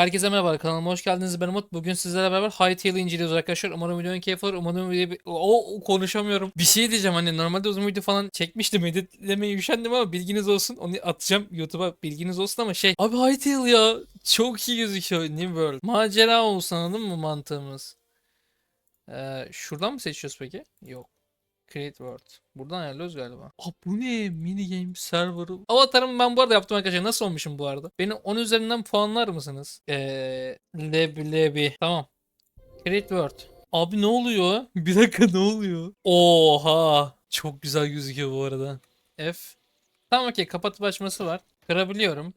Herkese merhaba kanalıma hoş geldiniz ben Umut. Bugün sizlerle beraber Hytale'ı inceliyoruz arkadaşlar. Umarım videonun keyif alır. Umarım video... O, konuşamıyorum. Bir şey diyeceğim hani normalde uzun video falan çekmiştim. Editlemeye üşendim ama bilginiz olsun. Onu atacağım YouTube'a bilginiz olsun ama şey. Abi Hytale ya. Çok iyi gözüküyor New World. Macera olsun anladın mı mantığımız? Ee, şuradan mı seçiyoruz peki? Yok. Create World. Buradan ayarlıyoruz galiba. Aa bu ne? Mini game server'ı. Avatarımı ben bu arada yaptım arkadaşlar. Nasıl olmuşum bu arada? Beni 10 üzerinden puanlar mısınız? Eee leblebi. Tamam. Create World. Abi ne oluyor? Bir dakika ne oluyor? Oha. Çok güzel gözüküyor bu arada. F. Tamam okey kapatıp açması var. Kırabiliyorum.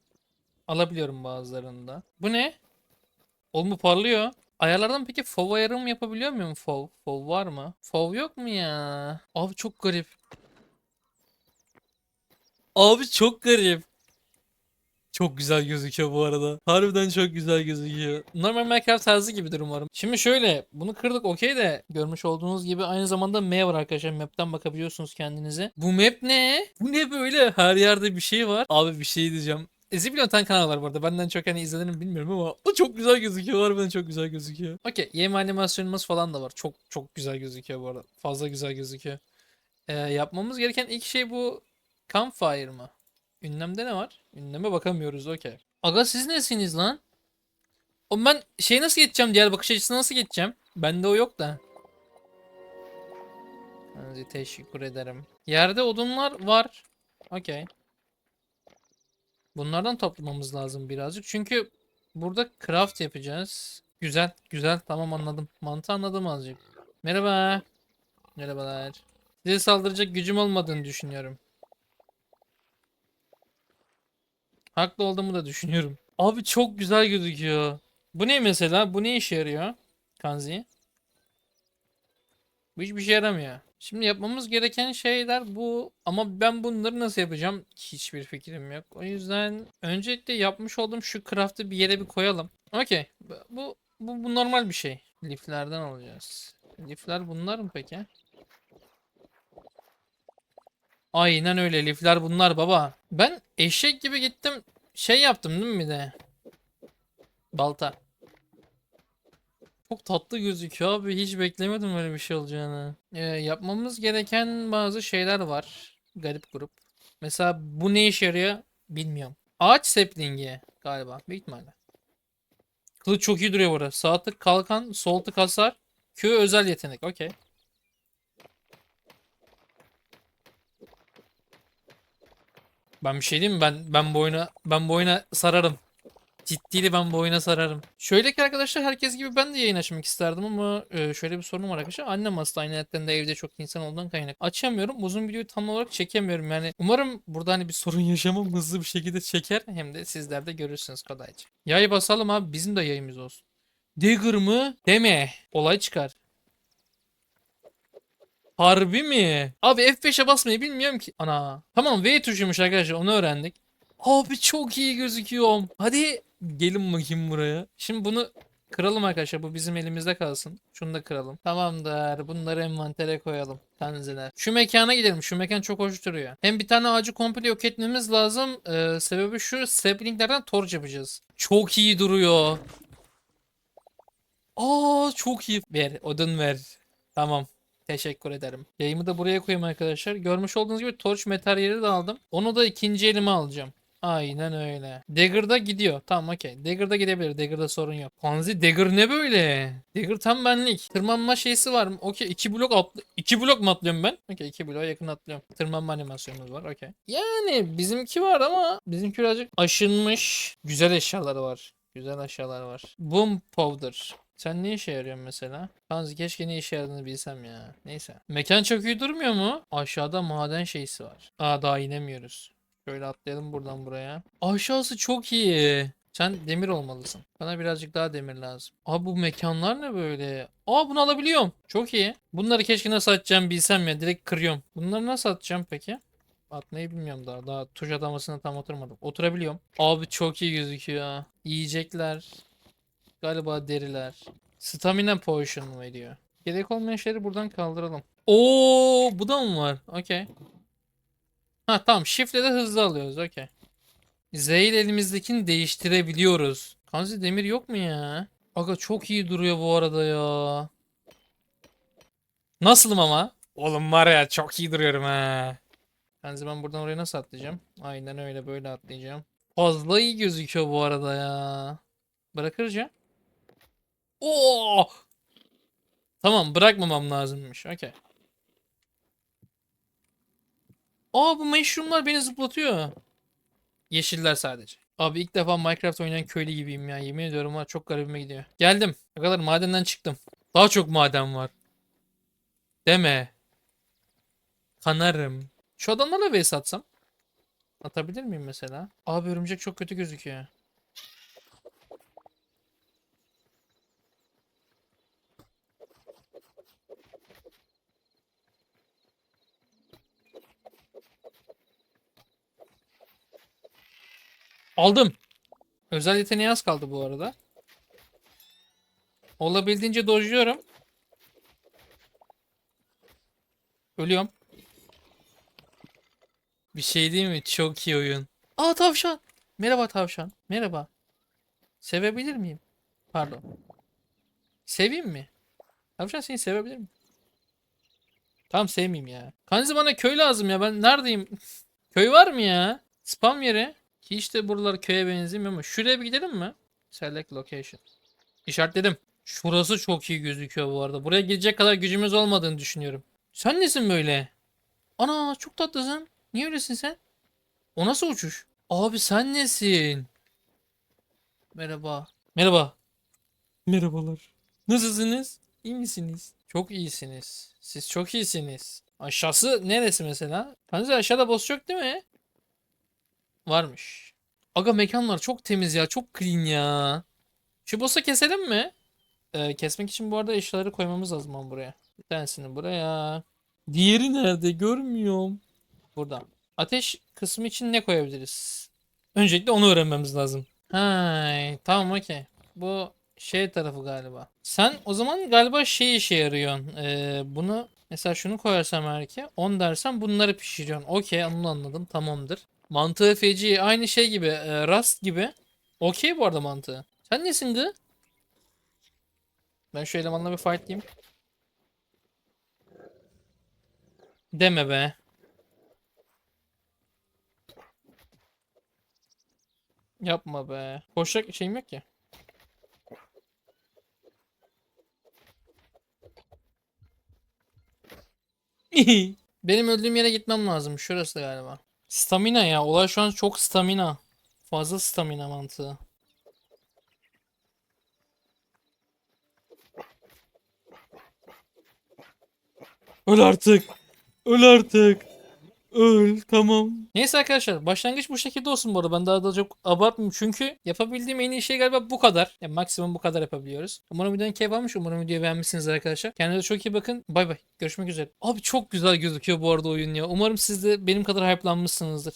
Alabiliyorum bazılarında. Bu ne? Oğlum bu parlıyor. Ayarlardan peki FOV ayarımı yapabiliyor muyum FOV? FOV var mı? FOV yok mu ya? Abi çok garip. Abi çok garip. Çok güzel gözüküyor bu arada. Harbiden çok güzel gözüküyor. Normal Minecraft tarzı gibidir umarım. Şimdi şöyle bunu kırdık okey de görmüş olduğunuz gibi aynı zamanda M var arkadaşlar. Map'ten bakabiliyorsunuz kendinize. Bu map ne? Bu ne böyle? Her yerde bir şey var. Abi bir şey diyeceğim. E, Zibilyon tane kanal var bu arada. Benden çok hani izlenir mi bilmiyorum ama o çok güzel gözüküyor. Harbiden çok güzel gözüküyor. Okey. Yeme animasyonumuz falan da var. Çok çok güzel gözüküyor bu arada. Fazla güzel gözüküyor. Ee, yapmamız gereken ilk şey bu Campfire mı? Ünlemde ne var? Ünleme bakamıyoruz okey. Aga siz nesiniz lan? O ben şey nasıl geçeceğim? Diğer bakış açısına nasıl geçeceğim? Bende o yok da. Hadi teşekkür ederim. Yerde odunlar var. Okey. Bunlardan toplamamız lazım birazcık. Çünkü burada craft yapacağız. Güzel, güzel. Tamam anladım. Mantığı anladım azıcık. Merhaba. Merhabalar. Size saldıracak gücüm olmadığını düşünüyorum. Haklı olduğumu da düşünüyorum. Abi çok güzel gözüküyor. Bu ne mesela? Bu ne işe yarıyor? Kanzi. Bu hiçbir şey yaramıyor. Şimdi yapmamız gereken şeyler bu. Ama ben bunları nasıl yapacağım? Hiçbir fikrim yok. O yüzden öncelikle yapmış olduğum şu craft'ı bir yere bir koyalım. Okey. Bu, bu, bu, normal bir şey. Liflerden alacağız. Lifler bunlar mı peki? Aynen öyle lifler bunlar baba. Ben eşek gibi gittim. Şey yaptım değil mi bir de? Balta. Çok tatlı gözüküyor abi. Hiç beklemedim böyle bir şey olacağını. Ee, yapmamız gereken bazı şeyler var. Garip grup. Mesela bu ne işe yarıyor bilmiyorum. Ağaç saplingi galiba. Büyük ihtimalle. Kılıç çok iyi duruyor burada. Sağ tık kalkan, sol tık hasar. Q özel yetenek. Okey. Ben bir şey diyeyim mi? Ben ben bu oyuna ben bu oyuna sararım. Ciddili ben bu oyuna sararım. Şöyle ki arkadaşlar herkes gibi ben de yayın açmak isterdim ama e, şöyle bir sorunum var arkadaşlar. Annem hasta aynı netten de evde çok insan olduğundan kaynak. Açamıyorum. Uzun videoyu tam olarak çekemiyorum. Yani umarım burada hani bir sorun yaşamam hızlı bir şekilde çeker. Hem de sizler de görürsünüz kolayca. Yay basalım abi bizim de yayımız olsun. Digger mı? Deme. Olay çıkar. Harbi mi? Abi F5'e basmayı bilmiyorum ki. Ana. Tamam V tuşuymuş arkadaşlar onu öğrendik. Abi çok iyi gözüküyorum. Hadi gelin bakayım buraya. Şimdi bunu kıralım arkadaşlar. Bu bizim elimizde kalsın. Şunu da kıralım. Tamamdır. Bunları envantere koyalım. Tanziler. Şu mekana gidelim. Şu mekan çok hoş duruyor. Hem bir tane ağacı komple yok etmemiz lazım. Ee, sebebi şu. Saplinglerden torch yapacağız. Çok iyi duruyor. Aa çok iyi. Ver. Odun ver. Tamam. Teşekkür ederim. Yayımı da buraya koyayım arkadaşlar. Görmüş olduğunuz gibi torch materyali de aldım. Onu da ikinci elime alacağım. Aynen öyle. Dagger'da gidiyor. Tamam okey. Dagger'da gidebilir. Dagger'da sorun yok. Panzi Dagger ne böyle? Dagger tam benlik. Tırmanma şeysi var mı? Okey. iki blok atlı iki blok mu atlıyorum ben? Okey. iki bloğa yakın atlıyorum. Tırmanma animasyonumuz var. Okey. Yani bizimki var ama bizimki birazcık aşınmış. Güzel eşyaları var. Güzel eşyalar var. Boom powder. Sen ne işe yarıyorsun mesela? Kanzi keşke ne işe yaradığını bilsem ya. Neyse. Mekan çok iyi durmuyor mu? Aşağıda maden şeysi var. Aa daha inemiyoruz. Şöyle atlayalım buradan buraya. Aşağısı çok iyi. Sen demir olmalısın. Bana birazcık daha demir lazım. Abi bu mekanlar ne böyle? Aa bunu alabiliyorum. Çok iyi. Bunları keşke nasıl atacağım bilsem ya. Direkt kırıyorum. Bunları nasıl atacağım peki? Atmayı bilmiyorum daha. Daha tuş atamasına tam oturmadım. Oturabiliyorum. Abi çok iyi gözüküyor. Yiyecekler. Galiba deriler. Stamina potion veriyor. Gerek olmayan şeyleri buradan kaldıralım. Oo, bu da mı var? Okey. Ha tamam. Shift'le de hızlı alıyoruz. Okey. Z ile elimizdekini değiştirebiliyoruz. Kanzi demir yok mu ya? Aga çok iyi duruyor bu arada ya. Nasılım ama? Oğlum var ya çok iyi duruyorum ha. Kanzi ben buradan oraya nasıl atlayacağım? Aynen öyle böyle atlayacağım. Fazla iyi gözüküyor bu arada ya. Bırakırca. Oo! Tamam bırakmamam lazımmış. Okey. Aa bu mushroomlar beni zıplatıyor. Yeşiller sadece. Abi ilk defa Minecraft oynayan köylü gibiyim ya. Yemin ediyorum var çok garibime gidiyor. Geldim. Ne kadar madenden çıktım. Daha çok maden var. Deme. Kanarım. Şu adamlarla vs atsam. Atabilir miyim mesela? Abi örümcek çok kötü gözüküyor. Aldım. Özel yeteneği az kaldı bu arada. Olabildiğince dojluyorum. Ölüyorum. Bir şey değil mi? Çok iyi oyun. Aa tavşan. Merhaba tavşan. Merhaba. Sevebilir miyim? Pardon. Seveyim mi? Tavşan seni sevebilir mi? Tamam sevmeyeyim ya. Kanzi bana köy lazım ya. Ben neredeyim? köy var mı ya? Spam yeri. Ki işte buralar köye benzemiyor ama şuraya bir gidelim mi? Select location. İşaretledim. Şurası çok iyi gözüküyor bu arada. Buraya gidecek kadar gücümüz olmadığını düşünüyorum. Sen nesin böyle? Ana çok tatlısın. Niye öylesin sen? O nasıl uçuş? Abi sen nesin? Merhaba. Merhaba. Merhabalar. Nasılsınız? İyi misiniz? Çok iyisiniz. Siz çok iyisiniz. Aşağısı neresi mesela? Hani aşağıda boss yok değil mi? Varmış. Aga mekanlar çok temiz ya. Çok clean ya. Şu boss'u keselim mi? Ee, kesmek için bu arada eşyaları koymamız lazım buraya. Bir tanesini buraya. Diğeri nerede? Görmüyorum. Burada. Ateş kısmı için ne koyabiliriz? Öncelikle onu öğrenmemiz lazım. Hay, tamam okey. Bu şey tarafı galiba. Sen o zaman galiba şey işe yarıyorsun. Ee, bunu mesela şunu koyarsam erke 10 dersem bunları pişiriyorsun. Okey onu anladım tamamdır. Mantığı feci aynı şey gibi e, Rust gibi. Okey bu arada mantığı. Sen nesin gı? Ben şu elemanla bir fightlayayım. Deme be. Yapma be. Koşacak şeyim yok ki. Benim öldüğüm yere gitmem lazım. Şurası galiba. Stamina ya. Olay şu an çok stamina. Fazla stamina mantığı. Öl artık. Öl artık. Öl tamam. Neyse arkadaşlar başlangıç bu şekilde olsun bu arada. Ben daha da çok abartmayayım çünkü yapabildiğim en iyi şey galiba bu kadar. Yani maksimum bu kadar yapabiliyoruz. Umarım videonun keyif almış. Umarım videoyu beğenmişsiniz arkadaşlar. Kendinize çok iyi bakın. Bay bay. Görüşmek üzere. Abi çok güzel gözüküyor bu arada oyun ya. Umarım siz de benim kadar hype'lanmışsınızdır.